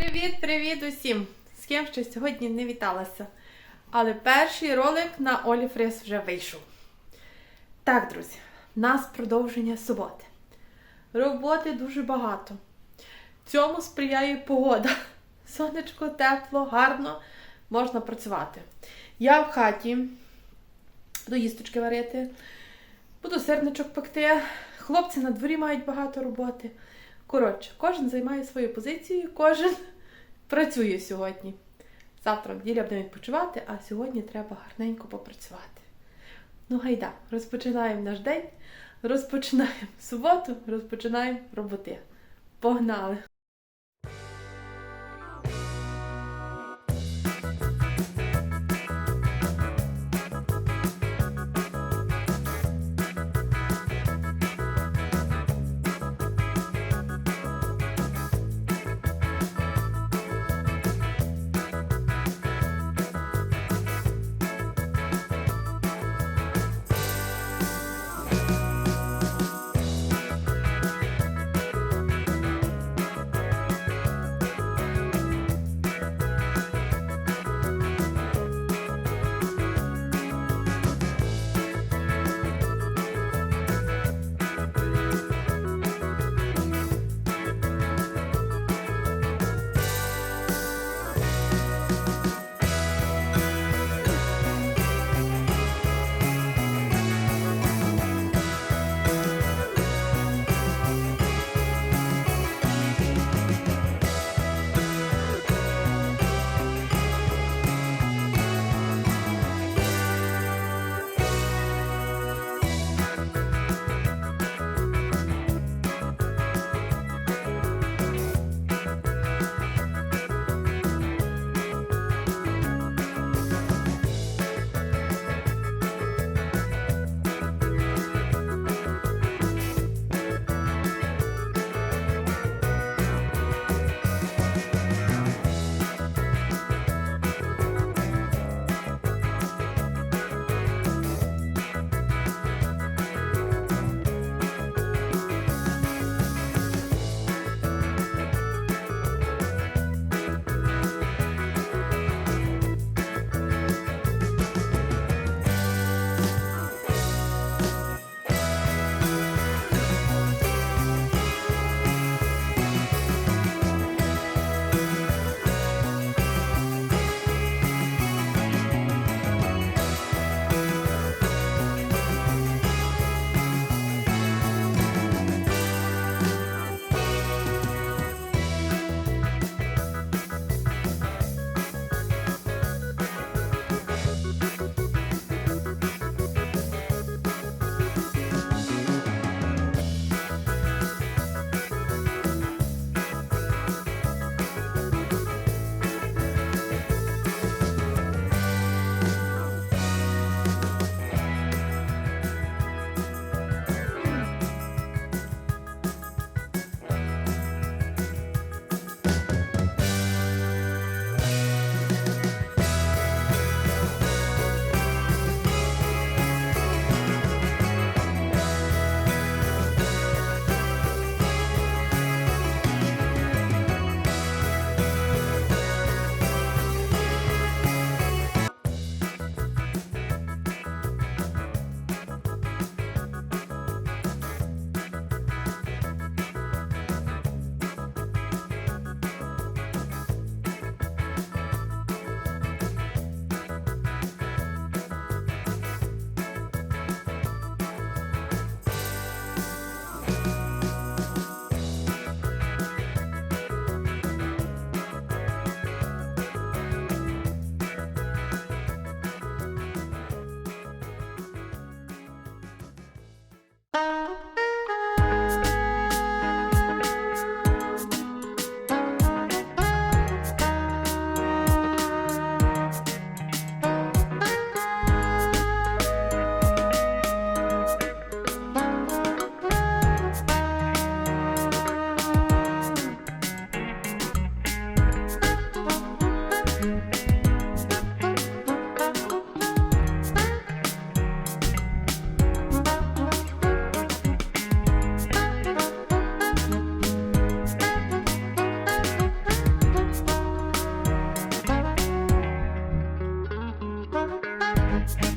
Привіт-привіт усім! З ким ще сьогодні не віталася. Але перший ролик на Олі Фрес вже вийшов. Так, друзі, в нас продовження суботи. Роботи дуже багато. Цьому сприяє погода. Сонечко, тепло, гарно, можна працювати. Я в хаті буду їсточки варити, буду сирничок пекти. Хлопці на дворі мають багато роботи. Коротше, кожен займає свою позицію, кожен працює сьогодні. Завтра неділя будемо відпочивати, а сьогодні треба гарненько попрацювати. Ну, гайда, розпочинаємо наш день, розпочинаємо суботу, розпочинаємо роботи. Погнали! Bye.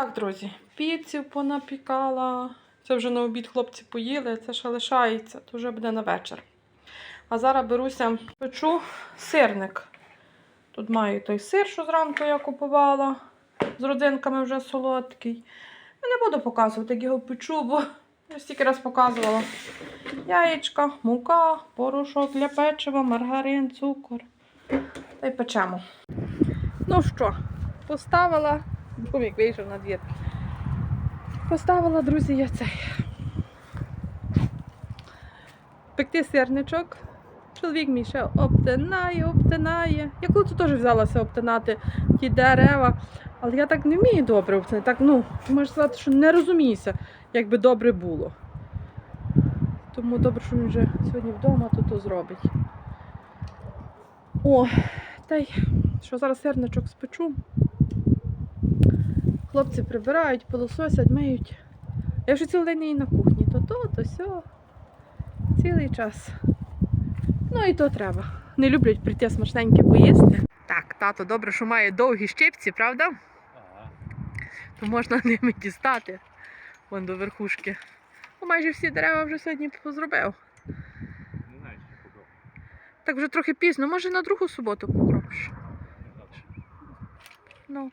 Так, друзі, піців понапікала. Це вже на обід хлопці поїли, це ще лишається, то вже буде на вечір. А зараз беруся, печу сирник. Тут маю той сир, що зранку я купувала. З родинками вже солодкий. Я не буду показувати, як його печу, бо я стільки раз показувала. Яєчка, мука, порошок для печива, маргарин, цукор. Та й печемо. Ну що, поставила, бумік вийшов на двір. Поставила, друзі, я цей. Пекти сирничок. Чоловік мій ще обтинає, обтинає. Я коли теж взялася обтинати ті дерева, але я так не вмію добре обтинати. Так, ну, можна сказати, що не розуміюся, як би добре було. Тому добре, що він вже сьогодні вдома, то то зробить. О, та й що зараз сирничок спечу. Хлопці прибирають, пилососять, миють. Я вже цілий день і на кухні. То то, то сьо. Цілий час. Ну і то треба. Не люблять прийти смачненьке поїсти. Так, тато добре, що має довгі щипці, правда? Ага. То можна ними дістати вон до верхушки. Ну, майже всі дерева вже сьогодні позробив. Не знаю, чи покров. Так вже трохи пізно, може на другу суботу покропиш. Ну.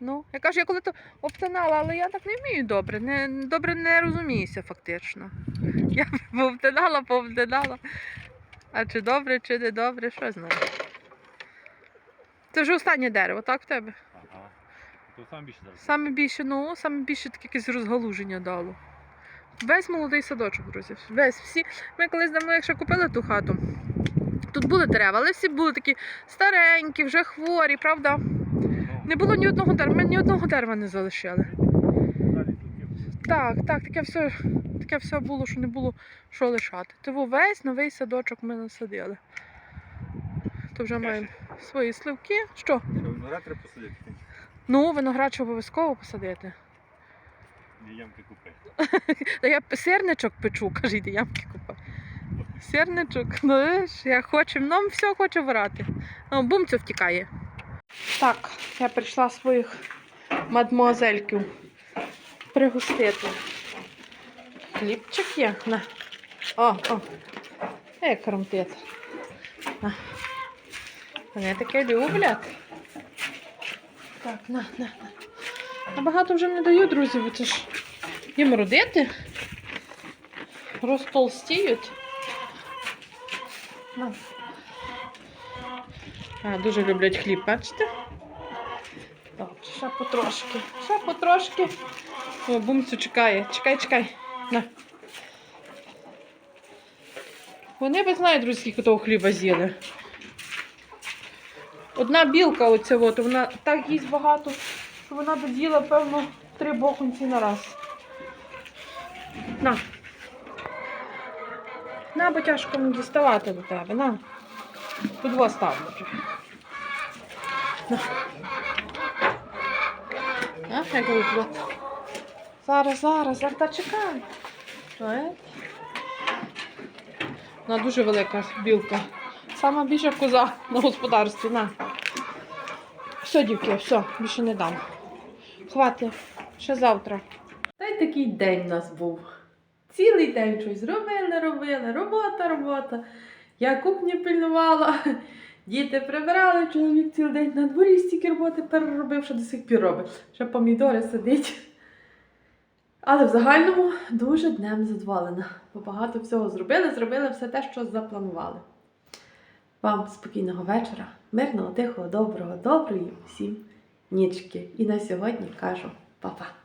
Ну, я кажу, я коли то обтинала, але я так не вмію добре. Не, добре не розуміюся фактично. Я повтинала, повтинала. А чи добре, чи не добре, що знаю. Це вже останнє дерево, так в тебе? Ага. То сам більше зараз. Саме більше, ну, саме більше таке якесь розгалуження дало. Весь молодий садочок, друзі. Весь всі. Ми колись давно, якщо купили ту хату, тут були дерева, але всі були такі старенькі, вже хворі, правда? Не було ні одного дерева, ми ні одного дерева не залишили. Так, так, таке все, таке все було, що не було що лишати. Тому весь новий садочок ми насадили. То вже маємо свої сливки. Що? Виноград треба посадити? Ну, виноград обов'язково посадити. Ямки купи. Та я сирничок печу, кажіть, ямки купа. Сирничок, ну я хочу, нам все хоче врати. О, бумцю втікає. Так, я прийшла своїх мадмуазельків пригостити. Хлібчик є. На. О, о. Як кромтит. На. Вони таке люблять. Так, на, на, на. Набагато вже не даю, друзі, бо це ж їм родити. Розтолстіють. А, дуже люблять хліб, бачите? Добре, ще потрошки. Ще потрошки. О, бумцю чекає. Чекай, чекай. На. Вони би знають, друзі, скільки того хліба з'їли. Одна білка оця, от, вона так їсть багато, що вона б з'їла, певно, три бохунці на раз. На. На, бо тяжко не діставати до тебе. На. Тут два ставлю вже. На. На, як люблять. Зараз, зараз, зараз, та чекай. Вона дуже велика білка. Сама більша коза на господарстві. На. Все, дівки, все, більше не дам. Хватить, ще завтра. Та й такий день у нас був. Цілий день щось робили, робили, робота, робота. Я кухню пильнувала, діти прибирали, чоловік цілий день на дворі стільки роботи переробив, що до сих пір робить. Ще помідори сидить. Але в загальному дуже днем задоволена. Бо багато всього зробили, зробили все те, що запланували. Вам спокійного вечора, мирного, тихого, доброго, доброї всім нічки. І на сьогодні кажу па-па.